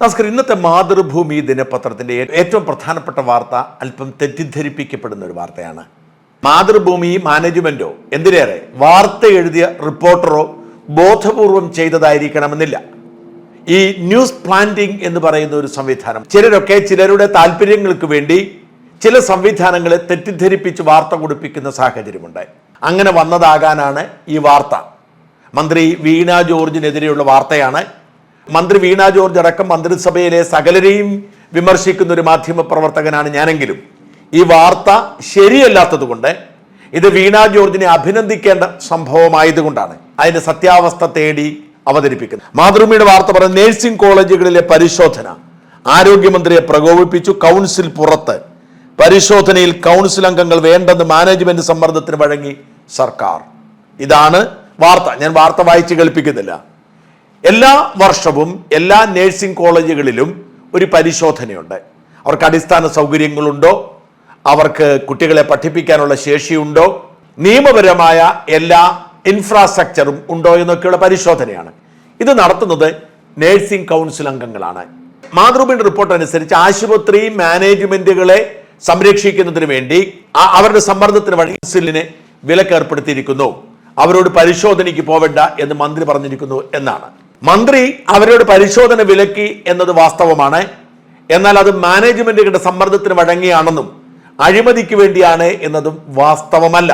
നമസ്കാരം. ഇന്നത്തെ മാതൃഭൂമി ദിനപത്രത്തിന്റെ ഏറ്റവും പ്രധാനപ്പെട്ട വാർത്ത അല്പം തെറ്റിദ്ധരിപ്പിക്കപ്പെടുന്ന ഒരു വാർത്തയാണ്. മാതൃഭൂമി മാനേജ്മെന്റോ എന്തിനേറെ? വാർത്ത എഴുതിയ റിപ്പോർട്ടറോ ബോധപൂർവം ചെയ്തതായിരിക്കണമെന്നില്ല. ഈ ന്യൂസ് പ്ലാന്റിംഗ് എന്ന് പറയുന്ന ഒരു സംവിധാനം ചിലരൊക്കെ ചിലരുടെ താല്പര്യങ്ങൾക്ക് വേണ്ടി ചില സംവിധാനങ്ങളെ തെറ്റിദ്ധരിപ്പിച്ച് വാർത്ത കൊടുപ്പിക്കുന്ന സാഹചര്യമുണ്ട് അങ്ങനെ വന്നതാകാനാണ് ഈ വാർത്ത. മന്ത്രി വീണ ജോർജിനെതിരെയുള്ള വാർത്തയാണ് മന്ത്രി വീണ ജോർജ് അടക്കം മന്ത്രിസഭയിലെ സകലരെയും വിമർശിക്കുന്ന ഒരു മാധ്യമ പ്രവർത്തകനാണ് ഞാനെങ്കിലും. ഈ വാർത്ത ശരിയല്ലാത്തതുകൊണ്ട് ഇത് വീണ ജോർജിനെ അഭിനന്ദിക്കേണ്ട സംഭവമായതുകൊണ്ടാണ് അതിന്റെ സത്യാവസ്ഥ തേടി അവതരിപ്പിക്കുന്നത്. മാതൃഭൂമിയുടെ വാർത്ത പറഞ്ഞ നേഴ്സിംഗ് കോളേജുകളിലെ പരിശോധന. ആരോഗ്യമന്ത്രിയെ പ്രകോപിപ്പിച്ചു കൗൺസിൽ പുറത്ത്. പരിശോധനയിൽ കൗൺസിൽ അംഗങ്ങൾ വേണ്ടെന്ന് മാനേജ്മെന്റ് സമ്മർദ്ദത്തിന് വഴങ്ങി സർക്കാർ. ഇതാണ് വാർത്ത. ഞാൻ വാർത്ത വായിച്ച് കേൾപ്പിക്കുന്നില്ല. എല്ലാ വർഷവും എല്ലാ നഴ്സിംഗ് കോളേജുകളിലും ഒരു പരിശോധനയുണ്ട്. അവർക്ക് അടിസ്ഥാന സൗകര്യങ്ങളുണ്ടോ? അവർക്ക് കുട്ടികളെ പഠിപ്പിക്കാനുള്ള ശേഷിയുണ്ടോ? നിയമപരമായ എല്ലാ ഇൻഫ്രാസ്ട്രക്ചറും ഉണ്ടോ എന്നൊക്കെയുള്ള പരിശോധനയാണ്. ഇത് നടത്തുന്നത് നഴ്സിംഗ് കൗൺസിൽ അംഗങ്ങളാണ്. മാതൃഭൂമിയുടെ റിപ്പോർട്ട് അനുസരിച്ച് ആശുപത്രി മാനേജ്മെന്റുകളെ സംരക്ഷിക്കുന്നതിന് വേണ്ടി അവരുടെ സമ്മർദ്ദത്തിന് വഴി കൗൺസിലിന് വിലക്കേർപ്പെടുത്തിയിരിക്കുന്നു. അവരോട് പരിശോധനയ്ക്ക് പോവേണ്ട എന്ന് മന്ത്രി പറഞ്ഞിരിക്കുന്നു എന്നാണ്. മന്ത്രി അവരോട് പരിശോധന വിലക്കി എന്നത് വാസ്തവമാണ്. എന്നാൽ അത് മാനേജ്മെന്റുകളുടെ സമ്മർദ്ദത്തിന് വഴങ്ങിയാണെന്നും അഴിമതിക്ക് വേണ്ടിയാണ് എന്നതും വാസ്തവമല്ല.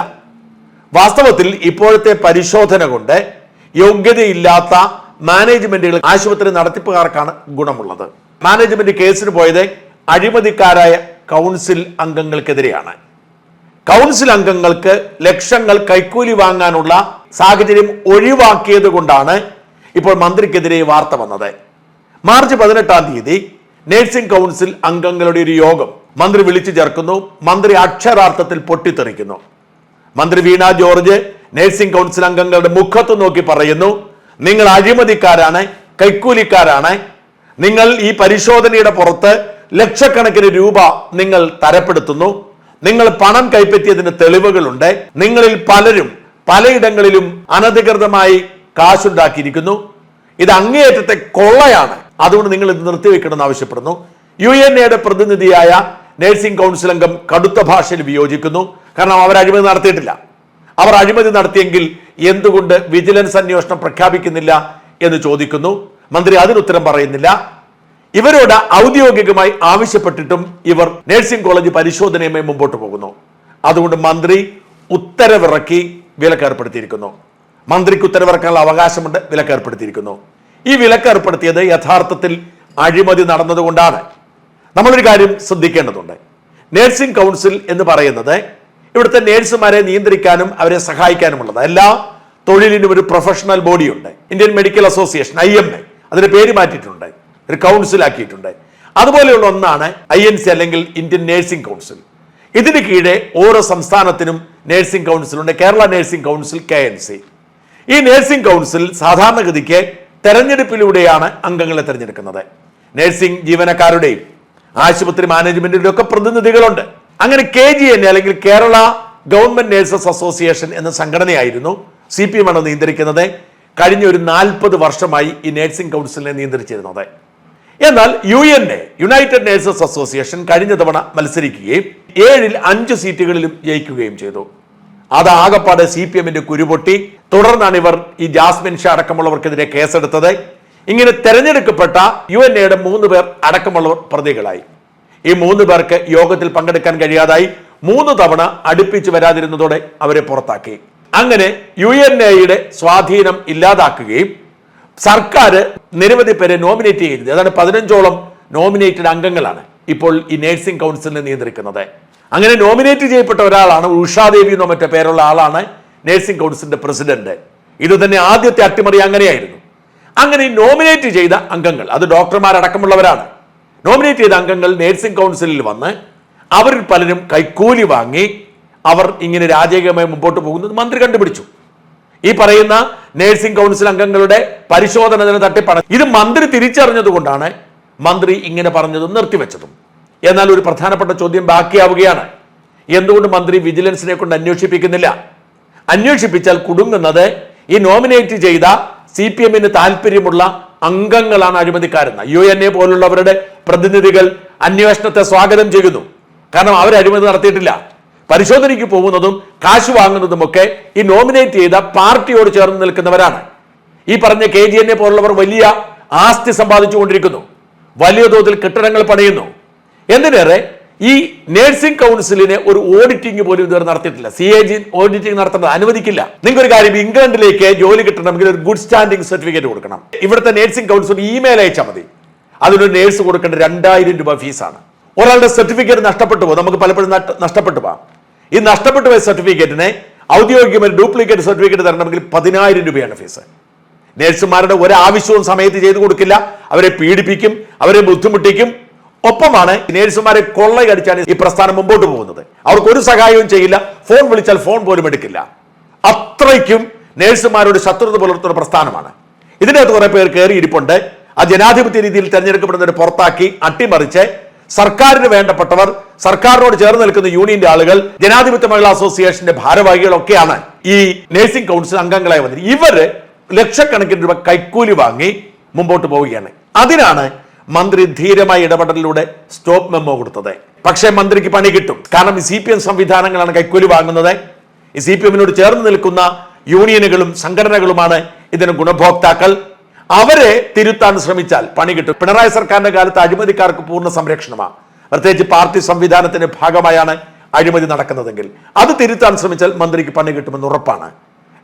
വാസ്തവത്തിൽ ഇപ്പോഴത്തെ പരിശോധന കൊണ്ട് യോഗ്യതയില്ലാത്ത മാനേജ്മെന്റുകൾ ആശുപത്രി നടത്തിപ്പുകാർക്കാണ് ഗുണമുള്ളത്. മാനേജ്മെന്റ് കേസിന് പോയത് അഴിമതിക്കാരായ കൗൺസിൽ അംഗങ്ങൾക്കെതിരെയാണ്. കൗൺസിൽ അംഗങ്ങൾക്ക് ലക്ഷങ്ങൾ കൈക്കൂലി വാങ്ങാനുള്ള സാഹചര്യം ഒഴിവാക്കിയത് കൊണ്ടാണ് ഇപ്പോൾ മന്ത്രിക്കെതിരെ വാർത്ത വന്നത്. മാർച്ച് പതിനെട്ടാം തീയതി നഴ്സിംഗ് കൗൺസിൽ അംഗങ്ങളുടെ ഒരു യോഗം. മന്ത്രി വിളിച്ചു ചേർക്കുന്നു മന്ത്രി അക്ഷരാർത്ഥത്തിൽ പൊട്ടിത്തെറിക്കുന്നു. മന്ത്രി വീണ ജോർജ് നഴ്സിംഗ് കൗൺസിൽ അംഗങ്ങളുടെ മുഖത്ത് നോക്കി പറയുന്നു നിങ്ങൾ അഴിമതിക്കാരാണ് കൈക്കൂലിക്കാരാണ്. നിങ്ങൾ ഈ പരിശോധനയുടെ പുറത്ത് ലക്ഷക്കണക്കിന് രൂപ നിങ്ങൾ തരപ്പെടുത്തുന്നു. നിങ്ങൾ പണം കൈപ്പറ്റിയതിന് തെളിവുകളുണ്ട്. നിങ്ങളിൽ പലരും പലയിടങ്ങളിലും അനധികൃതമായി കാശുണ്ടാക്കിയിരിക്കുന്നു. ഇത് അങ്ങേയറ്റത്തെ കൊള്ളയാണ്. അതുകൊണ്ട് നിങ്ങൾ ഇത് നിർത്തിവെക്കണമെന്ന് ആവശ്യപ്പെടുന്നു. യു എൻ എയുടെ പ്രതിനിധിയായ നഴ്സിംഗ് കൗൺസിൽ അംഗം കടുത്ത ഭാഷയിൽ വിയോജിക്കുന്നു. കാരണം അവർ അഴിമതി നടത്തിയിട്ടില്ല. അവർ അഴിമതി നടത്തിയെങ്കിൽ എന്തുകൊണ്ട് വിജിലൻസ് അന്വേഷണം പ്രഖ്യാപിക്കുന്നില്ല എന്ന് ചോദിക്കുന്നു. മന്ത്രി അതിനുത്തരം പറയുന്നില്ല. ഇവരോട് ഔദ്യോഗികമായി ആവശ്യപ്പെട്ടിട്ടും ഇവർ നഴ്സിംഗ് കോളേജ് പരിശോധനയുമായി മുമ്പോട്ട് പോകുന്നു. അതുകൊണ്ട് മന്ത്രി ഉത്തരവിറക്കി വിലക്കേർപ്പെടുത്തിയിരിക്കുന്നു. മന്ത്രിക്ക് ഉത്തരവിറക്കാനുള്ള അവകാശമുണ്ട് വിലക്ക് ഏർപ്പെടുത്തിയിരിക്കുന്നു. ഈ വിലക്ക് ഏർപ്പെടുത്തിയത് യഥാർത്ഥത്തിൽ അഴിമതി നടന്നതുകൊണ്ടാണ്. നമ്മളൊരു കാര്യം ശ്രദ്ധിക്കേണ്ടതുണ്ട്. നേഴ്സിംഗ് കൗൺസിൽ എന്ന് പറയുന്നത് ഇവിടുത്തെ നേഴ്സുമാരെ നിയന്ത്രിക്കാനും അവരെ സഹായിക്കാനുമുള്ളത്. എല്ലാ തൊഴിലിനും ഒരു professional ബോഡിയുണ്ട്. Indian medical association I M A അതിന്റെ പേര് മാറ്റിയിട്ടുണ്ട് ഒരു കൗൺസിൽ ആക്കിയിട്ടുണ്ട്. അതുപോലെയുള്ള ഒന്നാണ് ഐ എൻ സി അല്ലെങ്കിൽ ഇന്ത്യൻ നേഴ്സിംഗ് കൗൺസിൽ. ഇതിന് കീഴെ ഓരോ സംസ്ഥാനത്തിനും nursing കൗൺസിലുണ്ട്. Kerala nursing council K N C. ഈ നേഴ്സിംഗ് കൗൺസിൽ സാധാരണഗതിക്ക് തെരഞ്ഞെടുപ്പിലൂടെയാണ് അംഗങ്ങളെ തെരഞ്ഞെടുക്കുന്നത്. നേഴ്സിംഗ് ജീവനക്കാരുടെയും ആശുപത്രി മാനേജ്മെന്റിന്റെ ഒക്കെ പ്രതിനിധികളുണ്ട്. അങ്ങനെ കെ ജി എൻ അല്ലെങ്കിൽ കേരള ഗവൺമെന്റ് നഴ്സസ് അസോസിയേഷൻ എന്ന സംഘടനയായിരുന്നു സി പി എം ആണ് നിയന്ത്രിക്കുന്നത്. കഴിഞ്ഞ ഒരു നാൽപ്പത് വർഷമായി ഈ നഴ്സിംഗ് കൗൺസിലിനെ നിയന്ത്രിച്ചിരുന്നത്. എന്നാൽ U N A united nurses association കഴിഞ്ഞ തവണ മത്സരിക്കുകയും ഏഴിൽ അഞ്ച് സീറ്റുകളിലും ജയിക്കുകയും ചെയ്തു. അത് ആകപ്പാടെ സി പി എമ്മിന്റെ കുരുപൊട്ടി. തുടർന്നാണ് ഇവർ ഈ ജാസ്മിൻ ഷാ അടക്കമുള്ളവർക്കെതിരെ കേസെടുത്തത്. ഇങ്ങനെ തെരഞ്ഞെടുക്കപ്പെട്ട യു എൻ എയുടെ മൂന്ന് പേർ അടക്കമുള്ളവർ പ്രതികളായി. ഈ മൂന്ന് പേർക്ക് യോഗത്തിൽ പങ്കെടുക്കാൻ കഴിയാതായി. മൂന്ന് തവണ അടുപ്പിച്ച് വരാതിരുന്നതോടെ അവരെ പുറത്താക്കി. അങ്ങനെ യു എൻ എയുടെ സ്വാധീനം ഇല്ലാതാക്കുകയും സർക്കാർ നിരവധി പേരെ നോമിനേറ്റ് ചെയ്തത് അതാണ് പതിനഞ്ചോളം നോമിനേറ്റഡ് അംഗങ്ങളാണ് ഇപ്പോൾ ഈ നേഴ്സിംഗ് കൗൺസിലിനെ നിയന്ത്രിക്കുന്നത്. അങ്ങനെ നോമിനേറ്റ് ചെയ്യപ്പെട്ട ഒരാളാണ് ഉഷാദേവി എന്നോ മറ്റേ പേരുള്ള ആളാണ് നേഴ്സിംഗ് കൗൺസിലിന്റെ പ്രസിഡന്റ് ഇത് തന്നെ ആദ്യത്തെ അട്ടിമറി അങ്ങനെയായിരുന്നു. അങ്ങനെ നോമിനേറ്റ് ചെയ്ത അംഗങ്ങൾ അത് ഡോക്ടർമാരടക്കമുള്ളവരാണ്. നോമിനേറ്റ് ചെയ്ത അംഗങ്ങൾ നേഴ്സിംഗ് കൗൺസിലിൽ വന്ന് അവരിൽ പലരും കൈക്കൂലി വാങ്ങി അവർ ഇങ്ങനെ രാജകീയമായി മുമ്പോട്ട് പോകുന്നത് മന്ത്രി കണ്ടുപിടിച്ചു. ഈ പറയുന്ന നേഴ്സിംഗ് കൗൺസിൽ അംഗങ്ങളുടെ പരിശോധന തട്ടിപ്പണ ഇത് മന്ത്രി തിരിച്ചറിഞ്ഞതുകൊണ്ടാണ് മന്ത്രി ഇങ്ങനെ പറഞ്ഞതും നിർത്തിവെച്ചതും. എന്നാൽ ഒരു പ്രധാനപ്പെട്ട ചോദ്യം ബാക്കിയാവുകയാണ്. എന്തുകൊണ്ട് മന്ത്രി വിജിലൻസിനെ കൊണ്ട് അന്വേഷിപ്പിക്കുന്നില്ല? അന്വേഷിപ്പിച്ചാൽ കുടുങ്ങുന്നത് ഈ നോമിനേറ്റ് ചെയ്ത സി പി എമ്മിന് താല്പര്യമുള്ള അംഗങ്ങളാണ് അഴിമതിക്കാരെന്ന്. യു എൻ എ പോലുള്ളവരുടെ പ്രതിനിധികൾ അന്വേഷണത്തെ സ്വാഗതം ചെയ്യുന്നു. കാരണം അവർ അഴിമതി നടത്തിയിട്ടില്ല. പരിശോധനയ്ക്ക് പോകുന്നതും കാശ് വാങ്ങുന്നതും ഒക്കെ ഈ നോമിനേറ്റ് ചെയ്ത പാർട്ടിയോട് ചേർന്ന് നിൽക്കുന്നവരാണ്. ഈ പറഞ്ഞ കെ ജി എൻ എ പോലുള്ളവർ വലിയ ആസ്തി സമ്പാദിച്ചുകൊണ്ടിരിക്കുന്നു. വലിയ തോതിൽ കെട്ടിടങ്ങൾ പണിയുന്നു. എന്തിനേറെ? ഈ നേഴ്സിംഗ് കൗൺസിലിനെ ഒരു ഓഡിറ്റിംഗ് പോലും ഇതുവരെ നടത്തിയിട്ടില്ല. സി എ ജി ഓഡിറ്റിംഗ് നടത്തേണ്ടത് അനുവദിക്കില്ല. നിങ്ങൾക്ക് ഒരു കാര്യം ഇംഗ്ലണ്ടിലേക്ക് ജോലി കിട്ടണമെങ്കിൽ ഒരു ഗുഡ് സ്റ്റാൻഡിംഗ് സർട്ടിഫിക്കറ്റ് കൊടുക്കണം. ഇവിടുത്തെ നേഴ്സിംഗ് കൗൺസിൽ ഇമെയിൽ അയച്ചാൽ മതി. അതിനൊരു നേഴ്സ് കൊടുക്കേണ്ട രണ്ടായിരം രൂപ ഫീസാണ് ഒരാളുടെ സർട്ടിഫിക്കറ്റ് നഷ്ടപ്പെട്ടു പോകും. നമുക്ക് പലപ്പോഴും നഷ്ട- നഷ്ടപ്പെട്ടു പോകാം. ഈ നഷ്ടപ്പെട്ടു പോയ സർട്ടിഫിക്കറ്റിനെ ഔദ്യോഗികമായി ഡ്യൂപ്ലിക്കേറ്റ് സർട്ടിഫിക്കറ്റ് തരണമെങ്കിൽ പതിനായിരം രൂപയാണ് ഫീസ് നേഴ്സുമാരുടെ ഒരാവശ്യവും സമയത്ത് ചെയ്തു കൊടുക്കില്ല. അവരെ പീഡിപ്പിക്കും അവരെ ബുദ്ധിമുട്ടിക്കും. ഒപ്പമാണ് നേഴ്സുമാരെ കൊള്ളയടിച്ചാണ് ഈ പ്രസ്ഥാനം മുമ്പോട്ട് പോകുന്നത്. അവർക്ക് ഒരു സഹായവും ചെയ്യില്ല. ഫോൺ വിളിച്ചാൽ ഫോൺ പോലും എടുക്കില്ല. അത്രയ്ക്കും നേഴ്സുമാരോട് ശത്രുത പുലർത്തുന്ന പ്രസ്ഥാനമാണ്. ഇതിനകത്ത് കുറെ പേർ കയറിയിരിപ്പുണ്ട്. ആ ജനാധിപത്യ രീതിയിൽ തെരഞ്ഞെടുക്കപ്പെടുന്നവരെ പുറത്താക്കി അട്ടിമറിച്ച് സർക്കാരിന് വേണ്ടപ്പെട്ടവർ സർക്കാരിനോട് ചേർന്ന് നിൽക്കുന്ന യൂണിയന്റെ ആളുകൾ ജനാധിപത്യ മഹിളാ അസോസിയേഷന്റെ ഭാരവാഹികളൊക്കെയാണ് ഈ നേഴ്സിംഗ് കൗൺസിൽ അംഗങ്ങളായി വന്നത് ഇവർ ലക്ഷക്കണക്കിന് രൂപ കൈക്കൂലി വാങ്ങി മുമ്പോട്ട് പോവുകയാണ്. അതിനാണ് മന്ത്രി ധീരമായ ഇടപെടലിലൂടെ സ്റ്റോപ്പ് മെമ്മോ കൊടുത്തത്. പക്ഷേ മന്ത്രിക്ക് പണി കിട്ടും. കാരണം സി പി എം സംവിധാനങ്ങളാണ് കൈക്കൂലി വാങ്ങുന്നത്. സി പി എമ്മിനോട് ചേർന്ന് നിൽക്കുന്ന യൂണിയനുകളും സംഘടനകളുമാണ് ഇതിന് ഗുണഭോക്താക്കൾ. അവരെ തിരുത്താൻ ശ്രമിച്ചാൽ പണി കിട്ടും. പിണറായി സർക്കാരിന്റെ കാലത്ത് അഴിമതിക്കാർക്ക് പൂർണ സംരക്ഷണമാണ്. പ്രത്യേകിച്ച് പാർട്ടി സംവിധാനത്തിന്റെ ഭാഗമായാണ് അഴിമതി നടക്കുന്നതെങ്കിൽ അത് തിരുത്താൻ ശ്രമിച്ചാൽ മന്ത്രിക്ക് പണി കിട്ടുമെന്ന് ഉറപ്പാണ്.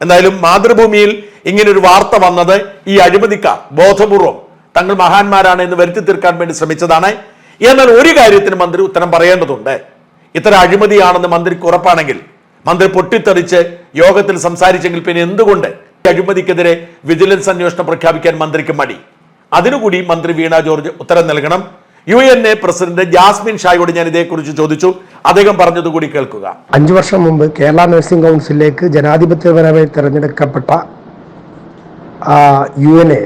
എന്തായാലും മാതൃഭൂമിയിൽ ഇങ്ങനൊരു വാർത്ത വന്നത് ഈ അഴിമതിക്കാർ ബോധപൂർവം തങ്ങൾ മഹാന്മാരാണ് എന്ന് വരുത്തി തീർക്കാൻ വേണ്ടി ശ്രമിച്ചതാണ്. എന്നാൽ ഒരു കാര്യത്തിന് മന്ത്രി ഉത്തരം പറയേണ്ടതുണ്ട്. ഇത്ര അഴിമതിയാണെന്ന് മന്ത്രിക്ക് ഉറപ്പാണെങ്കിൽ മന്ത്രി പൊട്ടിത്തെറിച്ച് യോഗത്തിൽ സംസാരിച്ചെങ്കിൽ പിന്നെ എന്തുകൊണ്ട് അഴിമതിക്കെതിരെ വിജിലൻസ് അന്വേഷണം പ്രഖ്യാപിക്കാൻ മന്ത്രിക്ക് മടി? അതിനുകൂടി മന്ത്രി വീണ ജോർജ് ഉത്തരം നൽകണം. U N A president Jasmine ഷായോട് ഞാൻ ഇതേക്കുറിച്ച് ചോദിച്ചു. അദ്ദേഹം പറഞ്ഞത് കൂടി കേൾക്കുക. അഞ്ചു വർഷം മുമ്പ് കേരള നഴ്സിംഗ് കൗൺസിലേക്ക് ജനാധിപത്യപരമായി തിരഞ്ഞെടുക്കപ്പെട്ട യു എൻ എ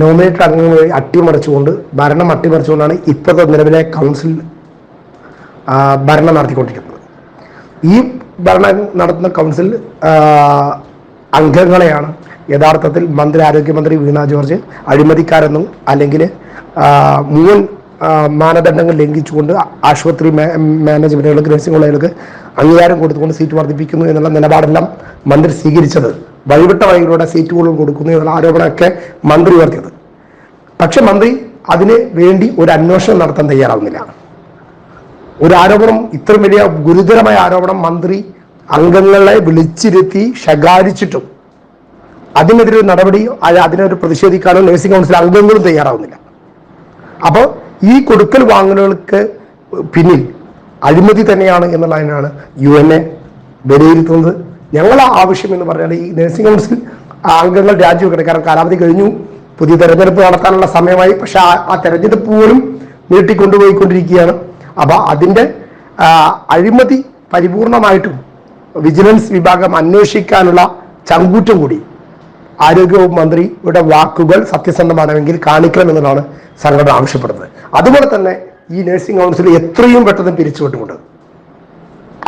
നോമിനേറ്റഡ് അംഗങ്ങളെ അട്ടിമറിച്ചുകൊണ്ട് ഭരണം അട്ടിമറിച്ചുകൊണ്ടാണ് ഇപ്പോഴത്തെ നിലവിലെ കൗൺസിൽ ഭരണം നടത്തിക്കൊണ്ടിരിക്കുന്നത്. ഈ ഭരണം നടത്തുന്ന കൗൺസിൽ അംഗങ്ങളെയാണ് യഥാർത്ഥത്തിൽ മന്ത്രി ആരോഗ്യമന്ത്രി വീണ ജോർജ് അഴിമതിക്കാരെന്നും അല്ലെങ്കിൽ മുൻ മാനദണ്ഡങ്ങൾ ലംഘിച്ചുകൊണ്ട് ആശുപത്രി മാനേജ്മെന്റുകൾക്ക് നഴ്സിംഗ് കോളേജുകൾക്ക് അംഗീകാരം കൊടുത്തുകൊണ്ട് സീറ്റ് വർദ്ധിപ്പിക്കുന്നു എന്നുള്ള നിലപാടെല്ലാം മന്ത്രി സ്വീകരിച്ചത്. വഴിവിട്ട വഴിയിലൂടെ സീറ്റുകൾ കൊടുക്കുന്നു എന്നുള്ള ആരോപണമൊക്കെ മന്ത്രി ഉയർത്തിയത്. പക്ഷെ മന്ത്രി അതിന് വേണ്ടി ഒരു അന്വേഷണം നടത്താൻ തയ്യാറാവുന്നില്ല. ഒരു ആരോപണം ഇത്രയും വലിയ ഗുരുതരമായ ആരോപണം മന്ത്രി അംഗങ്ങളെ വിളിച്ചിരുത്തി ശകാരിച്ചിട്ടും അതിനെതിരെ ഒരു നടപടി അതിനൊരു പ്രതിഷേധിക്കാനോ നഴ്സിംഗ് കൗൺസിൽ അംഗങ്ങളും തയ്യാറാവുന്നില്ല. അപ്പോൾ ഈ കൊടുക്കൽ വാങ്ങലുകൾക്ക് പിന്നിൽ അഴിമതി തന്നെയാണ് എന്നുള്ളതിനാണ് യു എൻ എ വിലയിരുത്തുന്നത്. ഞങ്ങളെ ആവശ്യം എന്ന് പറഞ്ഞാൽ ഈ നഴ്സിംഗ് കൗൺസിൽ അംഗങ്ങൾ രാജിവെക്കണം. കാരണം കാലാവധി കഴിഞ്ഞു. പുതിയ തെരഞ്ഞെടുപ്പ് നടത്താനുള്ള സമയമായി. പക്ഷെ ആ തെരഞ്ഞെടുപ്പ് പോലും നീട്ടിക്കൊണ്ടുപോയിക്കൊണ്ടിരിക്കുകയാണ്. അപ്പൊ അതിന്റെ അഴിമതി പരിപൂർണമായിട്ടും വിജിലൻസ് വിഭാഗം അന്വേഷിക്കാനുള്ള ചങ്കൂറ്റം കൂടി ആരോഗ്യവകുപ്പ് മന്ത്രിയുടെ വാക്കുകൾ സത്യസന്ധമാണെങ്കിൽ കാണിക്കണം എന്നതാണ് സംഘടന ആവശ്യപ്പെടുന്നത്. അതുപോലെ തന്നെ ഈ നഴ്സിംഗ് കൗൺസിൽ എത്രയും പെട്ടെന്ന് പിരിച്ചുവിട്ടുകൊണ്ട്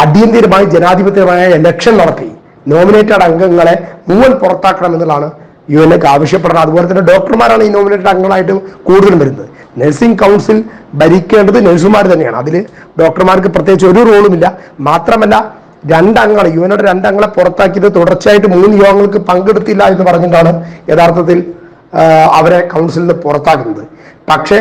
അടിയന്തിരമായി ജനാധിപത്യമായ ഇലക്ഷൻ നടത്തി നോമിനേറ്റഡ് അംഗങ്ങളെ മുഴുവൻ പുറത്താക്കണം എന്നുള്ളതാണ് യു എൻ എക്ക് ആവശ്യപ്പെടുന്നത്. അതുപോലെ തന്നെ ഡോക്ടർമാരാണ് ഈ നോമിനേറ്റഡ് അംഗങ്ങളായിട്ട് കൂടുതലും വരുന്നത്. നഴ്സിംഗ് കൗൺസിൽ ഭരിക്കേണ്ടത് നഴ്സുമാർ തന്നെയാണ്. അതിൽ ഡോക്ടർമാർക്ക് പ്രത്യേകിച്ച് ഒരു റോളുമില്ല മാത്രമല്ല രണ്ടംഗങ്ങൾ യു എനോട് രണ്ടംഗങ്ങളെ പുറത്താക്കിയത് തുടർച്ചയായിട്ട് മൂന്ന് യോഗങ്ങൾക്ക് പങ്കെടുത്തില്ല എന്ന് പറഞ്ഞിട്ടാണ് യഥാർത്ഥത്തിൽ അവരെ കൗൺസിലിൽ നിന്ന് പുറത്താക്കുന്നത്. പക്ഷേ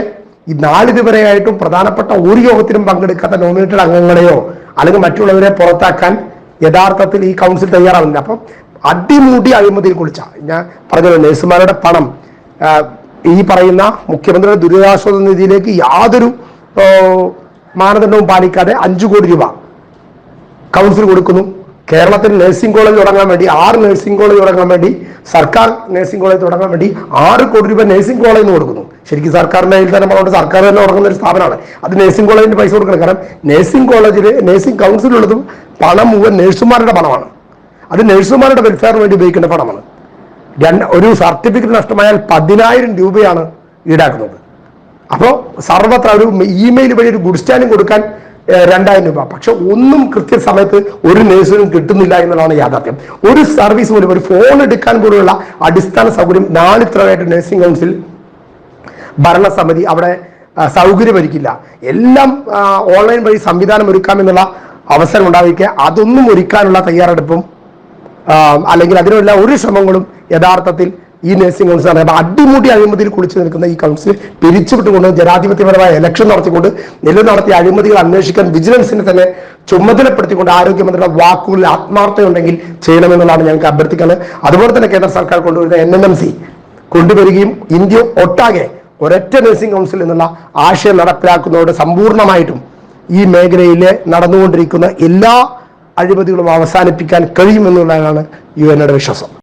ഈ നാളിതുവരെയായിട്ടും പ്രധാനപ്പെട്ട ഒരു യോഗത്തിലും പങ്കെടുക്കാത്ത നോമിനേറ്റഡ് അംഗങ്ങളെയോ അല്ലെങ്കിൽ മറ്റുള്ളവരെ പുറത്താക്കാൻ യഥാർത്ഥത്തിൽ ഈ കൗൺസിൽ തയ്യാറാവുന്നില്ല. അപ്പം അടിമൂടി അഴിമതിയിൽ കുളിച്ച ഞാൻ പറഞ്ഞത് നഴ്സുമാരുടെ പണം ഈ പറയുന്ന മുഖ്യമന്ത്രിയുടെ ദുരിതാശ്വാസ നിധിയിലേക്ക് യാതൊരു മാനദണ്ഡവും പാലിക്കാതെ അഞ്ചു കോടി രൂപ കൗൺസിൽ കൊടുക്കുന്നു. കേരളത്തിൽ നഴ്സിംഗ് കോളേജ് തുടങ്ങാൻ വേണ്ടി ആറ് നഴ്സിംഗ് കോളേജ് തുടങ്ങാൻ വേണ്ടി സർക്കാർ നഴ്സിംഗ് കോളേജ് തുടങ്ങാൻ വേണ്ടി ആറ് കോടി രൂപ നഴ്സിംഗ് കോളേജിന് കൊടുക്കുന്നു. ശരിക്കും സർക്കാരിന്റെ കയ്യിൽ തന്നെ പറഞ്ഞുകൊണ്ട് സർക്കാർ തന്നെ ഉറങ്ങുന്ന ഒരു സ്ഥാപനമാണ്. അത് നഴ്സിംഗ് കോളേജിന് പൈസ കൊടുക്കണം. കാരണം നഴ്സിംഗ് കോളേജിൽ നഴ്സിംഗ് കൗൺസിലുള്ളതും പണം മുഴുവൻ നഴ്സുമാരുടെ പണമാണ്. അത് നഴ്സുമാരുടെ വെൽഫെയറിന് വേണ്ടി ഉപയോഗിക്കേണ്ട പണമാണ്. രണ്ട് ഒരു സർട്ടിഫിക്കറ്റ് നഷ്ടമായാൽ പതിനായിരം രൂപയാണ് ഈടാക്കുന്നത്. അപ്പോൾ സർവത്ര ഒരു ഇമെയിൽ വഴി ഒരു ഗുഡ് സ്റ്റാൻഡിങ് കൊടുക്കാൻ രണ്ടായിരം രൂപ. പക്ഷെ ഒന്നും കൃത്യസമയത്ത് ഒരു നേഴ്സിനും കിട്ടുന്നില്ല എന്നുള്ളതാണ് യാഥാർത്ഥ്യം. ഒരു സർവീസ് പോലും ഒരു ഫോൺ എടുക്കാൻ പോലുള്ള അടിസ്ഥാന സൗകര്യം നാളിത്രമായിട്ട് നഴ്സിംഗ് കൗൺസിൽ ഭരണസമിതി അവിടെ സൗകര്യമൊരുക്കില്ല. എല്ലാം ഓൺലൈൻ വഴി സംവിധാനം ഒരുക്കാമെന്നുള്ള അവസരം ഉണ്ടായിരിക്കുക അതൊന്നും ഒരുക്കാനുള്ള തയ്യാറെടുപ്പും അല്ലെങ്കിൽ അതിനുള്ള ഒരു ശ്രമങ്ങളും യഥാർത്ഥത്തിൽ ഈ നഴ്സിംഗ് കൗൺസിൽ പറയുമ്പോൾ അടിമുടി അഴിമതിയിൽ കുളിച്ചു നിൽക്കുന്ന ഈ കൗൺസിൽ പിരിച്ചുവിട്ടുകൊണ്ട് ജനാധിപത്യപരമായ ഇലക്ഷൻ നടത്തിക്കൊണ്ട് നിലവിൽ നടത്തിയ അഴിമതികൾ അന്വേഷിക്കാൻ വിജിലൻസിനെ തന്നെ ചുമതലപ്പെടുത്തിക്കൊണ്ട് ആരോഗ്യമന്ത്രിയുടെ വാക്കുകളിൽ ആത്മാർത്ഥതയുണ്ടെങ്കിൽ ചെയ്യണമെന്നുള്ളതാണ് ഞങ്ങൾക്ക് അഭ്യർത്ഥിക്കുന്നത്. അതുപോലെ തന്നെ കേന്ദ്ര സർക്കാർ കൊണ്ടുവരുന്ന എൻ എൻ എം സി കൊണ്ടുവരികയും ഇന്ത്യ ഒട്ടാകെ ഒരൊറ്റ നഴ്സിംഗ് കൗൺസിൽ എന്നുള്ള ആശയം നടപ്പിലാക്കുന്നതോട് സമ്പൂർണമായിട്ടും ഈ മേഖലയിൽ നടന്നുകൊണ്ടിരിക്കുന്ന എല്ലാ അഴിമതികളും അവസാനിപ്പിക്കാൻ കഴിയുമെന്നുള്ളതാണ് യു എന്നയുടെ വിശ്വാസം.